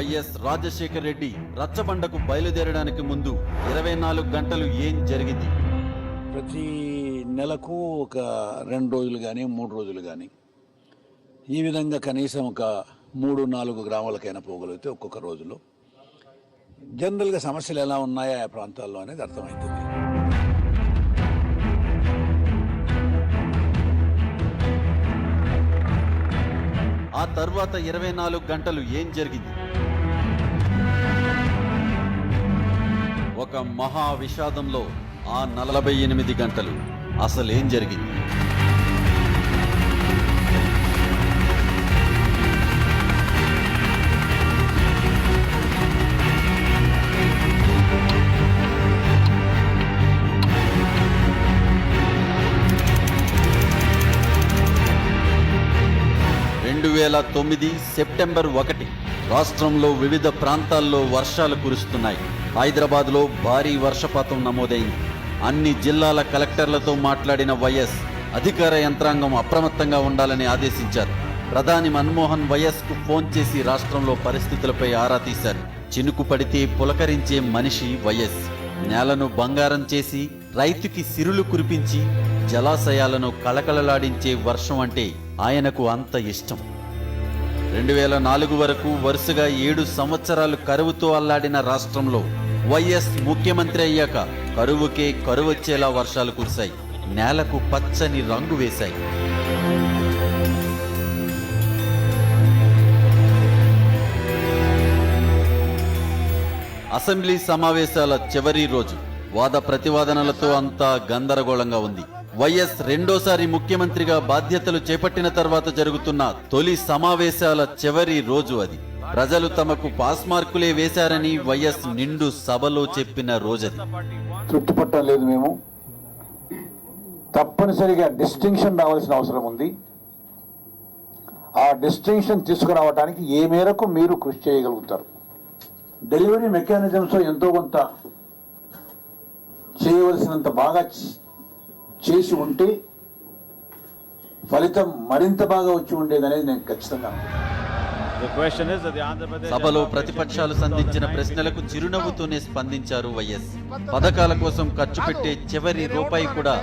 YS Rajasekhar Reddy రచ్చబండకు బయలుదేరడానికి ముందు ఇరవై నాలుగు గంటలు ఏం జరిగింది? ప్రతి నెలకు ఒక రెండు రోజులు కానీ మూడు రోజులు కానీ ఈ విధంగా కనీసం ఒక మూడు నాలుగు గ్రామాలకైనా పోగలిగితే ఒక్కొక్క రోజులో. జనరల్గా సమస్యలు ఎలా ఉన్నాయో ఆ ప్రాంతాల్లో అనేది అర్థమవుతుంది. ఆ తర్వాత ఇరవై నాలుగు గంటలు ఏం జరిగింది? ఒక మహా విషాదంలో ఆ నలభై ఎనిమిది గంటలు అసలేం జరిగింది? రెండు వేల తొమ్మిది సెప్టెంబర్ ఒకటి రాష్ట్రంలో వివిధ ప్రాంతాల్లో వర్షాలు కురుస్తున్నాయి. హైదరాబాద్లో భారీ వర్షపాతం నమోదైంది. అన్ని జిల్లాల కలెక్టర్లతో మాట్లాడిన వైఎస్ అధికార యంత్రాంగం అప్రమత్తంగా ఉండాలని ఆదేశించారు. ప్రధాని మన్మోహన్ వైఎస్కు ఫోన్ చేసి రాష్ట్రంలో పరిస్థితులపై ఆరా తీశారు. చినుకు పడితే పులకరించే మనిషి వైఎస్. నేలను బంగారం చేసి రైతుకి సిరులు కురిపించి జలాశయాలను కళకళలాడించే వర్షం అంటే ఆయనకు అంత ఇష్టం. రెండు వేల నాలుగు వరకు వరుసగా ఏడు సంవత్సరాలు కరువుతో అల్లాడిన రాష్ట్రంలో వైఎస్ ముఖ్యమంత్రి అయ్యాక కరువుకే కరువొచ్చేలా వర్షాలు కురిశాయి. నేలకు పచ్చని రంగు వేశాయి. అసెంబ్లీ సమావేశాల చివరి రోజు వాద ప్రతివాదనలతో అంతా గందరగోళంగా ఉంది. వైఎస్ రెండోసారి ముఖ్యమంత్రిగా బాధ్యతలు చేపట్టిన తర్వాత జరుగుతున్న తొలి సమావేశాల చివరి రోజు అది. ప్రజలు తమకు పాస్ మార్కులే వేశారని వైఎస్ నిండు సభలో చెప్పిన రోజది. తృప్తిపట్టం లేదు మేము. తప్పనిసరిగా డిస్టింక్షన్ రావాల్సిన అవసరం ఉంది. ఆ డిస్టింక్షన్ తీసుకురావడానికి ఏ మేరకు మీరు కృషి చేయగలుగుతారు? డెలివరీ మెకానిజమ్స్ ఎంతో కొంత చేయవలసినంత బాగా చేసి ఉంటే ఫలితం మరింత బాగా వచ్చి ఉండేదనేది నేను ఖచ్చితంగా సభలో ప్రతిపక్షాలు సంధించిన ప్రశ్నలకు చిరునవ్వుతోనే స్పందించారు వైఎస్. పథకాల కోసం ఖర్చు పెట్టే చివరి రూపాయి కూడా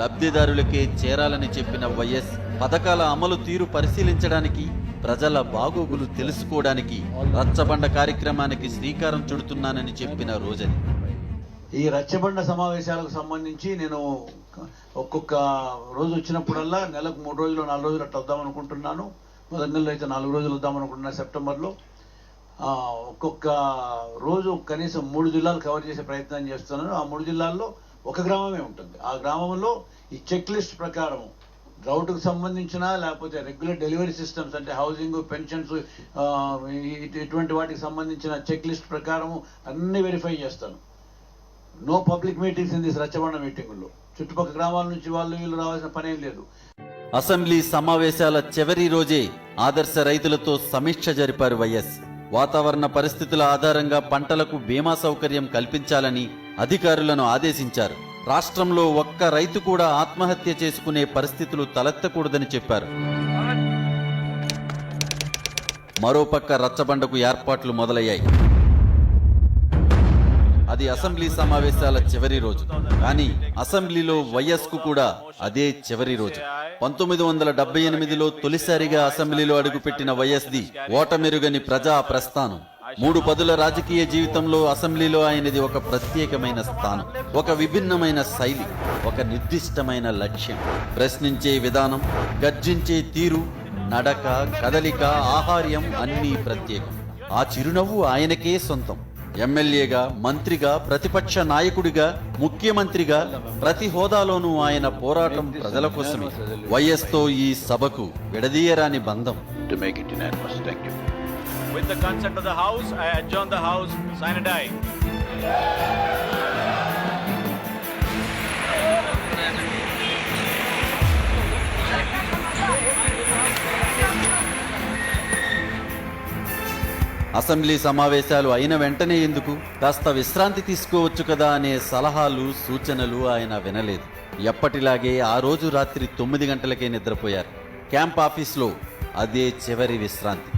లబ్ధిదారులకే చేరాలని చెప్పిన వైఎస్ పథకాల అమలు తీరు పరిశీలించడానికి ప్రజల బాగోగులు తెలుసుకోవడానికి రచ్చబండ కార్యక్రమానికి శ్రీకారం చుడుతున్నానని చెప్పిన రోజది ఈ రచ్చబండ సమావేశాలకు సంబంధించి నేను ఒక్కొక్క రోజు వచ్చినప్పుడల్లా నెలకు మూడు రోజులు నాలుగు రోజులు అట్లా వద్దాం అనుకుంటున్నాను. మొదటి నెలలో అయితే నాలుగు రోజులు వద్దాం అనుకుంటున్నాను సెప్టెంబర్లో. ఒక్కొక్క రోజు కనీసం మూడు జిల్లాలు కవర్ చేసే ప్రయత్నం చేస్తున్నాను. ఆ మూడు జిల్లాల్లో ఒక గ్రామమే ఉంటుంది. ఆ గ్రామంలో ఈ చెక్ లిస్ట్ ప్రకారం డ్రౌట్కు సంబంధించిన లేకపోతే రెగ్యులర్ డెలివరీ సిస్టమ్స్ అంటే హౌసింగ్ పెన్షన్స్ ఇటువంటి వాటికి సంబంధించిన చెక్ లిస్ట్ ప్రకారం అన్ని వెరిఫై చేస్తాను. No public meetings in this Rachabanda మీటింగుల్లో. చుట్టుపక్కల గ్రామాల నుంచి వాళ్ళు వీళ్ళు రావాల్సిన పనేం లేదు. అసెంబ్లీ సమావేశాల చివరి రోజే ఆదర్శ రైతులతో సమీక్ష జరిపారు వైఎస్. వాతావరణ పరిస్థితుల ఆధారంగా పంటలకు బీమా సౌకర్యం కల్పించాలని అధికారులను ఆదేశించారు. రాష్ట్రంలో ఒక్క రైతు కూడా ఆత్మహత్య చేసుకునే పరిస్థితులు తలెత్తకూడదని చెప్పారు. మరోపక్క రచ్చబండకు ఏర్పాట్లు మొదలయ్యాయి. అది అసెంబ్లీ సమావేశాల చివరి రోజు. కానీ అసెంబ్లీలో వైఎస్కు కూడా అదే చివరి రోజు. పంతొమ్మిది వందల డెబ్బై ఎనిమిదిలో తొలిసారిగా అసెంబ్లీలో అడుగుపెట్టిన వైఎస్ది ఓటమెరుగని ప్రజా ప్రస్థానం. మూడు పదుల రాజకీయ జీవితంలో అసెంబ్లీలో ఆయనది ఒక ప్రత్యేకమైన స్థానం ఒక విభిన్నమైన శైలి ఒక నిర్దిష్టమైన లక్ష్యం. ప్రశ్నించే విధానం గర్జించే తీరు నడక కదలిక ఆహార్యం అన్నీ ప్రత్యేకం. ఆ చిరునవ్వు ఆయనకే సొంతం. ఎమ్మెల్యేగా మంత్రిగా ప్రతిపక్ష నాయకుడిగా ముఖ్యమంత్రిగా ప్రతి హోదాలోనూ ఆయన పోరాటం ప్రజల కోసమే. వైఎస్తో ఈ సభకు విడదీయరాని బంధం. To make it unanimous thank you With the consent of the House, I adjourn the House, sign and die. Assembly సమావేశాలు అయిన వెంటనే ఎందుకు? కాస్త విశ్రాంతి తీసుకోవచ్చు కదా అనే సలహాలు సూచనలు ఆయన వినలేదు. ఎప్పటిలాగే ఆ రోజు రాత్రి తొమ్మిది గంటలకే నిద్రపోయారు. క్యాంప్ ఆఫీస్లో అదే చివరి విశ్రాంతి.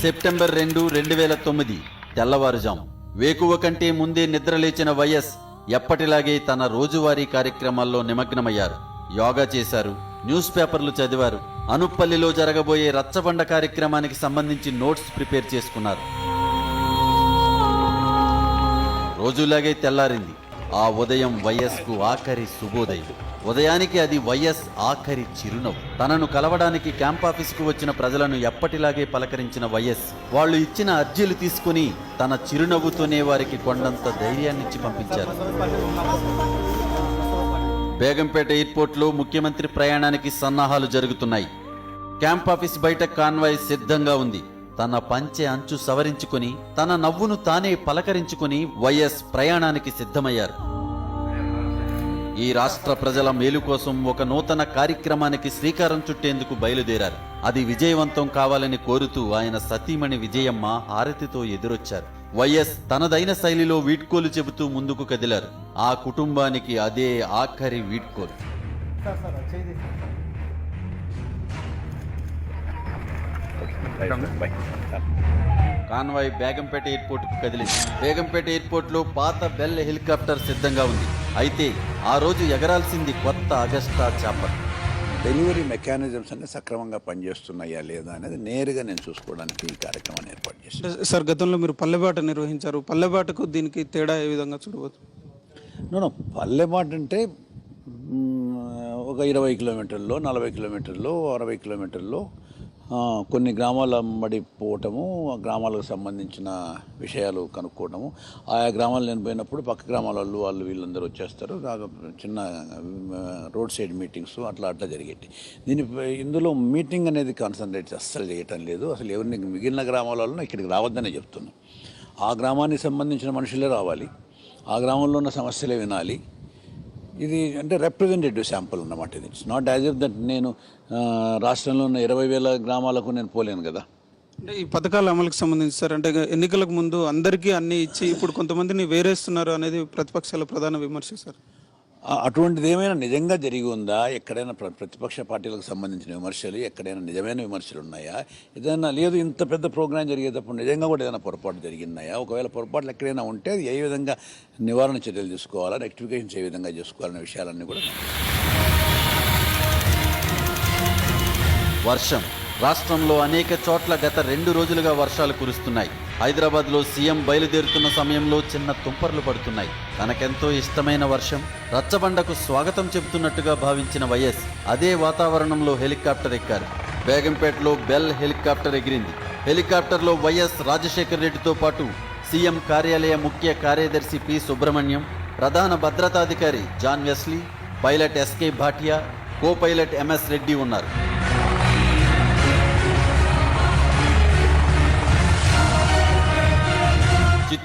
సెప్టెంబర్ రెండు రెండు వేల తొమ్మిది తెల్లవారుజాము. వేకువ కంటే ముందే నిద్రలేచిన వైఎస్ ఎప్పటిలాగే తన రోజువారీ కార్యక్రమాల్లో నిమగ్నమయ్యారు. యోగా చేశారు న్యూస్ పేపర్లు చదివారు అనుప్పల్లిలో జరగబోయే రచ్చబండ కార్యక్రమానికి సంబంధించి నోట్స్ ప్రిపేర్ చేసుకున్నారు. రోజులాగే తెల్లారింది. ఆ ఉదయం వైఎస్కు ఆఖరి శుభోదయం. ఉదయానికి అది వైఎస్ ఆఖరి చిరునవ్వు. తనను కలవడానికి క్యాంప్ వచ్చిన ప్రజలను ఎప్పటిలాగే పలకరించిన వైఎస్ వాళ్ళు ఇచ్చిన అర్జీలు తీసుకుని తన చిరునవ్వుతోనే వారికి కొండంత ధైర్యాన్నిచ్చి పంపించారు. బేగంపేట ఎయిర్పోర్ట్లో ముఖ్యమంత్రి ప్రయాణానికి సన్నాహాలు జరుగుతున్నాయి. క్యాంప్ ఆఫీస్ బయట కాన్వాయ్ సిద్ధంగా ఉంది. తన పంచె అంచు సవరించుకుని తన నవ్వును తానే పలకరించుకొని వైఎస్ ప్రయాణానికి సిద్ధమయ్యారు. ఈ రాష్ట్ర ప్రజల మేలు కోసం ఒక నూతన కార్యక్రమానికి శ్రీకారం చుట్టేందుకు బయలుదేరారు. అది విజయవంతం కావాలని కోరుతూ ఆయన సతీమణి విజయమ్మ హారతితో ఎదురొచ్చారు. వైఎస్ తనదైన శైలిలో వీడ్కోలు చెబుతూ ముందుకు కదిలారు. ఆ కుటుంబానికి అదే ఆఖరి వీడ్కోలు. కాన్వాయ్ బేగంపేట ఎయిర్పోర్ట్కు కదిలింది. బేగంపేట ఎయిర్పోర్ట్లో పాత బెల్ హెలికాప్టర్ సిద్ధంగా ఉంది. అయితే ఆ రోజు ఎగరాల్సింది కొత్త అగస్టా చాపర్ డెలివరీ మెకానిజమ్స్ అన్ని సక్రమంగా పనిచేస్తున్నాయా లేదా అనేది నేరుగా నేను చూసుకోవడానికి ఈ కార్యక్రమాన్ని ఏర్పాటు చేశాను. సార్ గతంలో మీరు పల్లెబాట నిర్వహించారు. పల్లెబాటకు దీనికి తేడా ఏ విధంగా చూడవచ్చు? నో పల్లెమాట అంటే ఒక ఇరవై కిలోమీటర్లో నలభై కిలోమీటర్లో అరవై కిలోమీటర్లో కొన్ని గ్రామాల అమ్మడి పోవటము ఆ గ్రామాలకు సంబంధించిన విషయాలు కనుక్కోవటము. ఆయా గ్రామాలు నేను పోయినప్పుడు పక్క గ్రామాల వాళ్ళు వాళ్ళు వీళ్ళందరూ వచ్చేస్తారు. చిన్న రోడ్ సైడ్ మీటింగ్స్ అట్లా అట్లా జరిగేటి. దీని ఇందులో మీటింగ్ అనేది కాన్సన్ట్రేట్ అస్సలు చేయటం లేదు. అసలు ఎవరిని మిగిలిన గ్రామాల వాళ్ళను ఇక్కడికి రావద్దనే చెప్తున్నాను ఆ గ్రామానికి సంబంధించిన మనుషులే రావాలి. ఆ గ్రామంలో ఉన్న సమస్యలే వినాలి. ఇది అంటే రిప్రజెంటేటివ్ శాంపుల్ అన్నమాట ఇది. It's not as if that నేను రాష్ట్రంలో ఉన్న ఇరవై వేల గ్రామాలకు నేను పోలేను కదా. అంటే ఈ పథకాల అమలుకి సంబంధించి సార్ అంటే ఎన్నికలకు ముందు అందరికీ అన్ని ఇచ్చి ఇప్పుడు కొంతమందిని వేరేస్తున్నారు అనేది ప్రతిపక్షాల ప్రధాన విమర్శ సార్. అటువంటిది ఏమైనా నిజంగా జరిగి ఉందా? ఎక్కడైనా ప్ర- ప్రతిపక్ష పార్టీలకు సంబంధించిన విమర్శలు ఎక్కడైనా నిజమైన విమర్శలు ఉన్నాయా? ఏదైనా లేదు ఇంత పెద్ద ప్రోగ్రాం జరిగేటప్పుడు నిజంగా కూడా ఏదైనా పొరపాటు జరిగినాయా ఒకవేళ పొరపాట్లు ఎక్కడైనా ఉంటే అది ఏ విధంగా నివారణ చర్యలు తీసుకోవాలా? రెక్టిఫికేషన్స్ ఏ విధంగా చేసుకోవాలనే విషయాలన్నీ కూడా వర్షం. రాష్ట్రంలో అనేక చోట్ల గత రెండు రోజులుగా వర్షాలు కురుస్తున్నాయి. హైదరాబాద్లో సీఎం బయలుదేరుతున్న సమయంలో చిన్న తుంపర్లు పడుతున్నాయి. తనకెంతో ఇష్టమైన వర్షం రచ్చబండకు స్వాగతం చెబుతున్నట్టుగా భావించిన వైఎస్ అదే వాతావరణంలో హెలికాప్టర్ ఎక్కారు. బేగంపేటలో బెల్ హెలికాప్టర్ ఎగిరింది. హెలికాప్టర్లో వైఎస్ రాజశేఖర్ రెడ్డితో పాటు సీఎం కార్యాలయ ముఖ్య కార్యదర్శి పి సుబ్రహ్మణ్యం ప్రధాన భద్రతాధికారి John Wesley pilot SK Bhatia co pilot MS Reddy ఉన్నారు.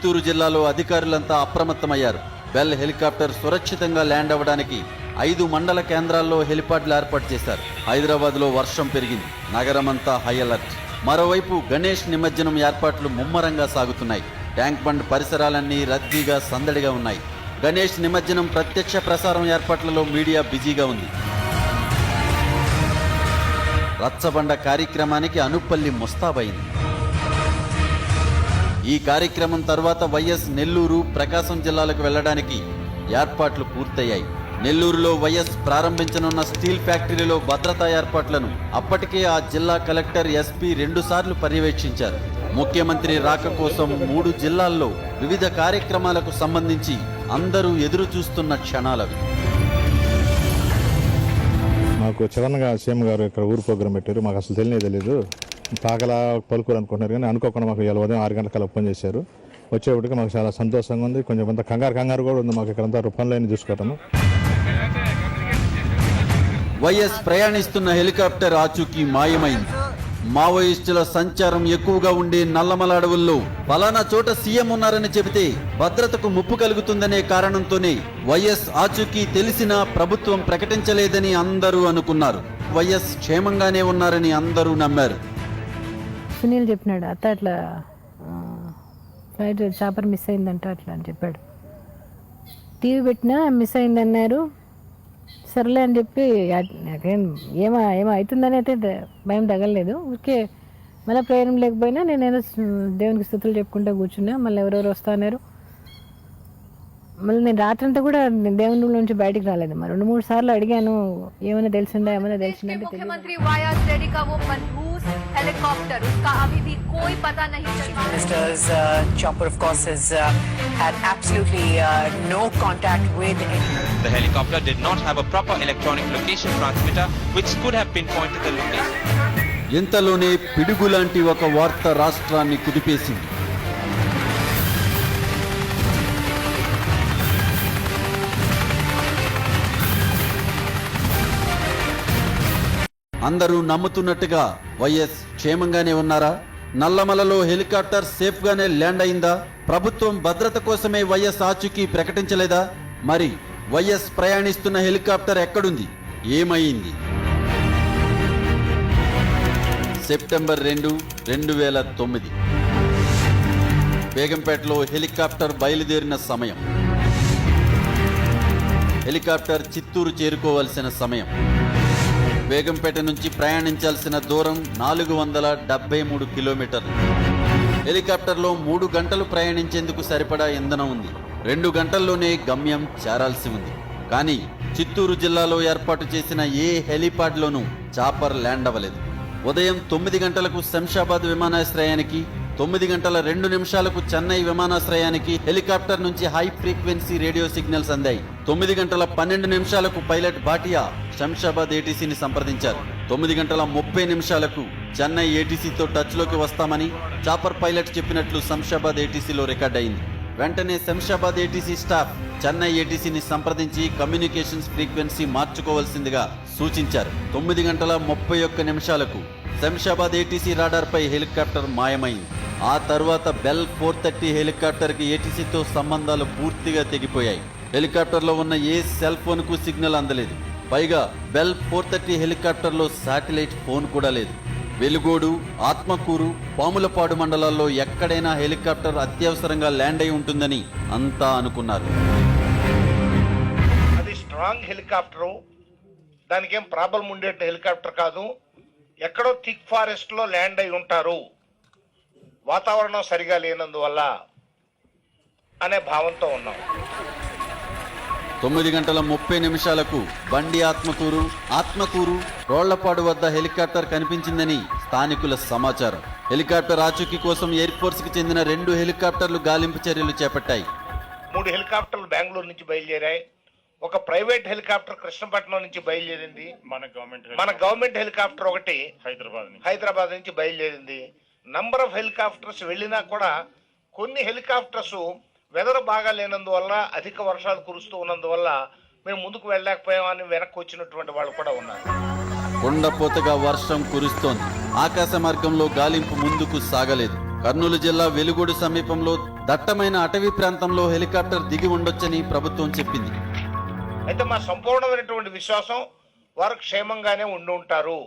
చిత్తూరు జిల్లాలో అధికారులంతా అప్రమత్తమయ్యారు. బెల్ హెలికాప్టర్ సురక్షితంగా ల్యాండ్ అవ్వడానికి ఐదు మండల కేంద్రాల్లో హెలిపాడ్లు ఏర్పాటు చేశారు. హైదరాబాద్లో వర్షం పెరిగింది. నగరమంతా హై అలర్ట్. మరోవైపు గణేష్ నిమజ్జనం ఏర్పాట్లు ముమ్మరంగా సాగుతున్నాయి. ట్యాంక్ బండ్ పరిసరాలన్నీ రద్దీగా సందడిగా ఉన్నాయి. గణేష్ నిమజ్జనం ప్రత్యక్ష ప్రసారం ఏర్పాట్లలో మీడియా బిజీగా ఉంది. రచ్చబండ కార్యక్రమానికి అనుపల్లి ముస్తాబైంది ఈ కార్యక్రమం తర్వాత వైఎస్ నెల్లూరు ప్రకాశం జిల్లాలకు వెళ్ళడానికి ఏర్పాట్లు పూర్తయ్యాయి. నెల్లూరులో వైఎస్ ప్రారంభించనున్న స్టీల్ ఫ్యాక్టరీలో భద్రతా ఏర్పాట్లను అప్పటికే ఆ జిల్లా కలెక్టర్ ఎస్పీ రెండుసార్లు పర్యవేక్షించారు. ముఖ్యమంత్రి రాక కోసం మూడు జిల్లాల్లో వివిధ కార్యక్రమాలకు సంబంధించి అందరూ ఎదురు చూస్తున్న క్షణాలవి. మాకు చివరిగా సీఎం గారు ఇక్కడ ఊరు ప్రోగ్రాం పెట్టారు. మాకు అసలు తెలియదు తెలియదు తాగలా పలుకులు అనుకుంటున్నారు కానీ అనుకోకుండా మాకు ఇలా ఉదయం ఆరు గంటలకు ఫోన్ చేశారు. వచ్చేప్పటికి మాకు చాలా సంతోషంగా ఉంది. కొంచెం కొంత కంగారు కంగారు కూడా ఉంది. మాకు ఇక్కడంతా రూపంలోనే చూసుకోవటము. వైఎస్ ప్రయాణిస్తున్న హెలికాప్టర్ ఆచూకీ మాయమైంది. మావోయిస్టుల సంచారం ఎక్కువగా ఉండే నల్లమల అడవుల్లో ఫలానా చోట సీఎం ఉన్నారని చెబితే భద్రతకు ముప్పు కలుగుతుందనే కారణంతోనే వైఎస్ ఆచూకీ తెలిసినా ప్రభుత్వం ప్రకటించలేదని అందరూ అనుకున్నారు. వైఎస్ క్షేమంగానే ఉన్నారని అందరూ నమ్మారు. సునీల్ చెప్పినాడు అత్త అట్లా ఫ్లైట్ చాపర్ మిస్ అయిందంట అట్లా అని చెప్పాడు. టీవీ పెట్టినా మిస్ అయిందన్నారు సర్లే అని చెప్పి నాకేం ఏమో ఏమో అవుతుందని అయితే భయం తగలలేదు. ఊరికే మళ్ళీ ప్రేరణ లేకపోయినా నేనేదో దేవునికి స్థుతులు చెప్పుకుంటూ కూర్చున్నా మళ్ళీ ఎవరెవరు వస్తున్నారు మళ్ళీ నేను రాత్రంతా కూడా దేవుని రూమ్ నుంచి బయటికి రాలేదు. మరి రెండు మూడు సార్లు అడిగాను ఏమైనా తెలిసిందా ఏమైనా తెలిసిందా అంటే తెలియదు मुख्यमंत्री वाई आर रेड्डी का वो मनहूस हेलीकॉप्टर उसका अभी भी कोई पता नहीं चल पा रहा है Minister's uh, chopper, of course, has uh, had absolutely uh, no contact with anyone. The helicopter did not have a proper electronic location transmitter which could have pinpointed the location. ఇంతలోనే పిడుగులాంటి ఒక వార్త రాష్ట్రాన్ని కుదిపేసింది అందరూ నమ్ముతున్నట్టుగా వైఎస్ క్షేమంగానే ఉన్నారా? నల్లమలలో helicopter safe గానే land అయిందా? ప్రభుత్వం భద్రత కోసమే వైఎస్ ఆచూకీ ప్రకటించలేదా? మరి వైఎస్ ప్రయాణిస్తున్న హెలికాప్టర్ ఎక్కడుంది? ఏమైంది? సెప్టెంబర్ రెండు రెండు వేల తొమ్మిది. బేగంపేటలో హెలికాప్టర్ బయలుదేరిన సమయం. హెలికాప్టర్ చిత్తూరు చేరుకోవాల్సిన సమయం. బేగంపేట నుంచి ప్రయాణించాల్సిన దూరం నాలుగు వందల డెబ్బై మూడు కిలోమీటర్లు. హెలికాప్టర్లో మూడు గంటలు ప్రయాణించేందుకు సరిపడా ఇంధనం ఉంది. రెండు గంటల్లోనే గమ్యం చేరాల్సి ఉంది. కానీ చిత్తూరు జిల్లాలో ఏర్పాటు చేసిన ఏ హెలిపాడ్లోనూ చాపర్ ల్యాండ్ అవ్వలేదు. ఉదయం తొమ్మిది గంటలకు శంషాబాద్ విమానాశ్రయానికి తొమ్మిది గంటల రెండు నిమిషాలకు చెన్నై విమానాశ్రయానికి హెలికాప్టర్ నుంచి హై ఫ్రీక్వెన్సీ రేడియో సిగ్నల్స్ అందాయి. తొమ్మిది గంటల పన్నెండు నిమిషాలకు పైలట్ భాటియా శంషాబాద్ ఏటీసీని సంప్రదించారు. తొమ్మిది గంటల ముప్పై నిమిషాలకు చెన్నై ఏటీసీతో టచ్లోకి వస్తామని చాపర్ పైలట్ చెప్పినట్లు శంషాబాద్ ఏటీసీలో రికార్డ్ అయింది. వెంటనే శంషాబాద్ ఏటీసీ స్టాఫ్ చెన్నై ఏటీసీని సంప్రదించి కమ్యూనికేషన్స్ ఫ్రీక్వెన్సీ మార్చుకోవాల్సిందిగా సూచించారు. తొమ్మిది గంటల ముప్పై ఒక్క నిమిషాలకు శంషాబాద్ ఏటీసీ రాడార్పై హెలికాప్టర్ మాయమైంది. ఆ తర్వాత బెల్ ఫోర్ థర్టీ హెలికాప్టర్కి ఏటీసీతో సంబంధాలు పూర్తిగా తెగిపోయాయి. హెలికాప్టర్లో ఉన్న ఏ సెల్ ఫోన్కు సిగ్నల్ అందలేదు. పైగా బెల్ ఫోర్ థర్టీ హెలికాప్టర్లో శాటిలైట్ ఫోన్ కూడా లేదు. వెలుగోడు ఆత్మకూరు పాములపాడు మండలాల్లో ఎక్కడైనా హెలికాప్టర్ అత్యవసరంగా ల్యాండ్ అయి ఉంటుందని అంతా అనుకున్నారు. అది స్ట్రాంగ్ హెలికాప్టరు. దానికి ఏం ప్రాబ్లం ఉండేట హెలికాప్టర్ కాదు. ఎక్కడో థిక్ ఫారెస్ట్లో ల్యాండ్ అయి ఉంటారు. వాతావరణం సరిగా లేనందువల్ల అనే భావంతో ఉన్నాం. తొమ్మిది గంటల ముప్పై నిమిషాలకు బండి ఆత్మకూరు ఆత్మకూరు రోళ్ళపాడు వద్ద హెలికాప్టర్ కనిపించిందని స్థానికుల సమాచారం. హెలికాప్టర్ ఆచూకీ కోసం ఎయిర్ ఫోర్స్కి చెందిన రెండు హెలికాప్టర్లు గాలింపు చర్యలు చేపట్టాయి. మూడు హెలికాప్టర్లు బెంగళూరు నుంచి బయలుదేరాయి. ఒక ప్రైవేట్ హెలికాప్టర్ కృష్ణపట్నం నుంచి బయలుదేరింది. మన గవర్నమెంట్ మన గవర్నమెంట్ హెలికాప్టర్ ఒకటి హైదరాబాద్ నుంచి. హైదరాబాద్ నుంచి బయలుదేరింది. నంబర్ ఆఫ్ హెలికాప్టర్స్ వెళ్ళినా కూడా కొన్ని హెలికాప్టర్స్ వెదర్ బాగా లేనందువల్ల అధిక వర్షాలు కురుస్తూ ఉన్నందువల్ల మేము ముందుకు వెళ్ళలేకపోయామని వెనక్కి వచ్చినటువంటి వాళ్ళు కూడా ఉన్నారు. కొండపోతగా వర్షం కురుస్తోంది. ఆకాశ మార్గంలో గాలింపు ముందుకు సాగలేదు. కర్నూలు జిల్లా వెలుగోడు సమీపంలో దట్టమైన అటవీ ప్రాంతంలో హెలికాప్టర్ దిగి ఉండొచ్చని ప్రభుత్వం చెప్పింది. అయితే మా సంపూర్ణమైనటువంటి విశ్వాసం వారు క్షేమంగానే ఉండి ఉంటారు.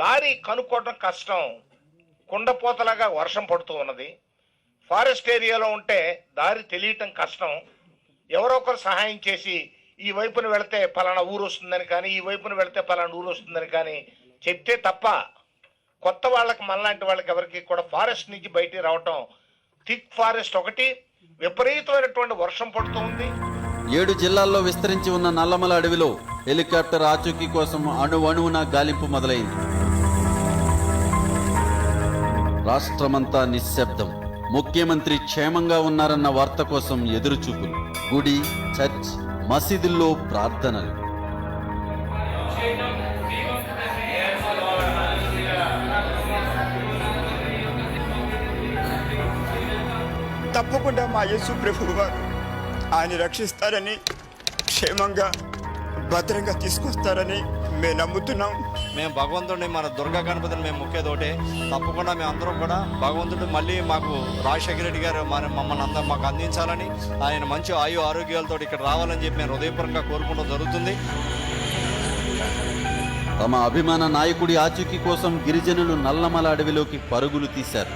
దారి కనుక్కోవడం కష్టం. కుండపోతలాగా వర్షం పడుతూ ఉన్నది. ఫారెస్ట్ ఏరియాలో ఉంటే దారి తెలియటం కష్టం. ఎవరో ఒకరు సహాయం చేసి ఈ వైపున వెళితే పలానా ఊరు వస్తుందని కానీ ఈ వైపున వెళితే పలానా ఊరు వస్తుందని కానీ చెప్తే తప్ప కొత్త వాళ్ళకి మనలాంటి వాళ్ళకి ఎవరికి కూడా ఫారెస్ట్ నుంచి బయటికి రావటం థిక్ ఫారెస్ట్ ఒకటి. విపరీతమైనటువంటి వర్షం పడుతూ ఉంది. ఏడు జిల్లాల్లో విస్తరించి ఉన్న నల్లమల అడవిలో హెలికాప్టర్ ఆచూకీ కోసం అణు అణువున గాలింపు మొదలైంది. రాష్ట్రమంతా నిశ్శబ్దం. ముఖ్యమంత్రి క్షేమంగా ఉన్నారన్న వార్త కోసం ఎదురుచూపులు. గుడి చర్చ్ మసీదుల్లో ప్రార్థనలు. తప్పకుండా మా యేసు ప్రభు వారు ఆయన రక్షిస్తారని క్షేమంగా భద్రంగా తీసుకొస్తారని మేము నమ్ముతున్నాం. మేము భగవంతుడిని మన దుర్గా గణపతిని మేము ముఖ్యతోటే తప్పకుండా మేము అందరం కూడా భగవంతుడు మళ్ళీ మాకు రాజశేఖర రెడ్డి గారు మన మమ్మల్ని అందరం మాకు అందించాలని ఆయన మంచి ఆయు ఆరోగ్యాలతో ఇక్కడ రావాలని చెప్పి మేము హృదయపూర్వకంగా కోరుకోవడం జరుగుతుంది. తమ అభిమాన నాయకుడి ఆచూకీ కోసం గిరిజనులు నల్లమల అడవిలోకి పరుగులు తీశారు.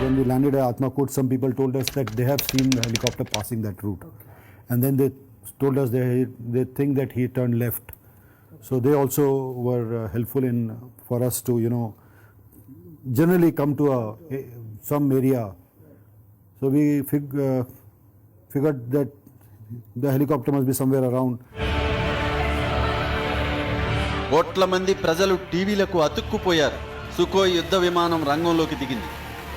When we landed at Atmakot, some people told us that they have seen the helicopter passing that route. And then they told us they they think that he turned left. So they also were uh, helpful in for us to you know generally come to a, a some area. So we fig, uh, figured that the helicopter must be somewhere around. కోట్ల మంది ప్రజలు టీవీలకు అతుక్కుపోయారు Sukhoi యుద్ధ విమానం రంగంలోకి దిగింది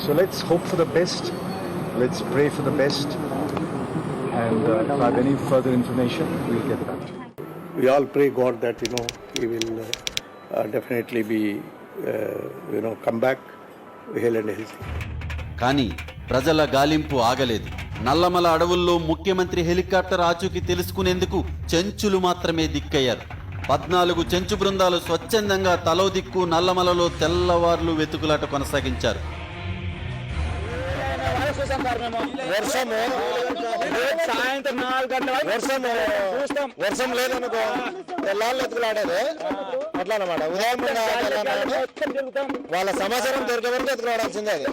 So let's hope for the best. Let's pray for the best. And uh, if I have any further information, we'll get back to you. We all pray God that you know he will uh, uh, definitely be uh, you know come back hale and healthy. కానీ ప్రజల గాలింపు ఆగలేదు నల్లమల అడవుల్లో ముఖ్యమంత్రి helicopter ఆచూకీ తెలుసుకునేందుకు చెంచులు మాత్రమే దిక్కయ్యారు పద్నాలుగు చెంచు బృందాలు స్వచ్ఛందంగా తలో దిక్కు నల్లమలలో తెల్లవార్లు వెతుకులాట కొనసాగించారు సాయంత్రం నాలుగు గంటల వర్షం వర్షం లేదనుకో తెల్లాళ్ళు ఎత్తుకులాడేది. అట్లా అనమాట ఉదయం వాళ్ళ సమాచారం దొరికే వరకు ఎత్తుకులాడాల్సిందే అది.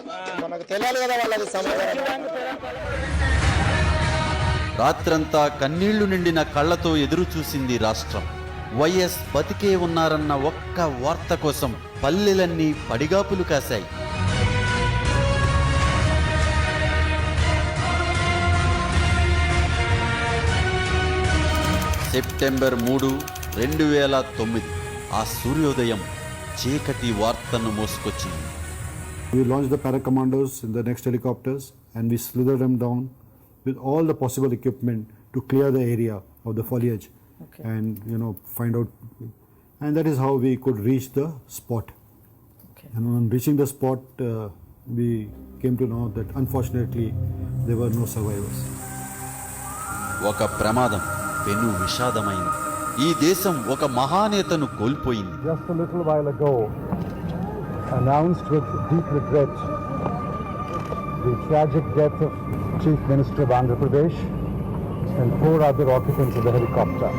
మనకు తెలియాలి కదా వాళ్ళకి సమాచారం. రాత్రంతా కన్నీళ్ళు నిండిన కళ్ళతో ఎదురు చూసింది రాష్ట్రం. వైఎస్ బతికే ఉన్నారన్న ఒక్క వార్త కోసం పల్లెలన్నీ పడిగాపులు కాశాయి. సెప్టెంబర్ మూడు రెండు వేల తొమ్మిది ఆ సూర్యోదయం చీకటి వార్తను మోసుకొచ్చింది We launched the para commandos in the next helicopters and we slithered them down with all the possible equipment to clear the area of the foliage and you know find out and that is how we could reach the spot. And on reaching the spot uh, we came to know that unfortunately there were no survivors. ఒక ప్రమాదం బెను విషాదమైంది. ఈ దేశం ఒక మహానేతను కోల్పోయింది. Chief minister Andhra Pradesh and four of the helicopter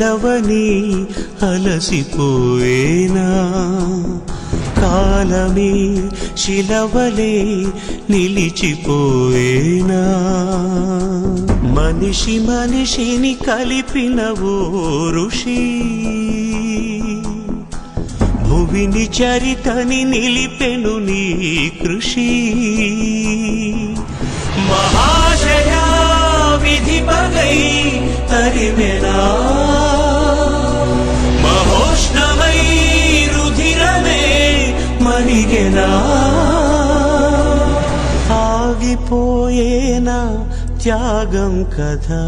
వెళ్ళవని అలసిపోయేనా? కాలమే శిలవలే నిలిచిపోయేనా? మనిషి మనిషిని కలిపిన ఓ ఋషి భువిని చరితని నిలిపెను నీ కృషి. త్యాగం కదా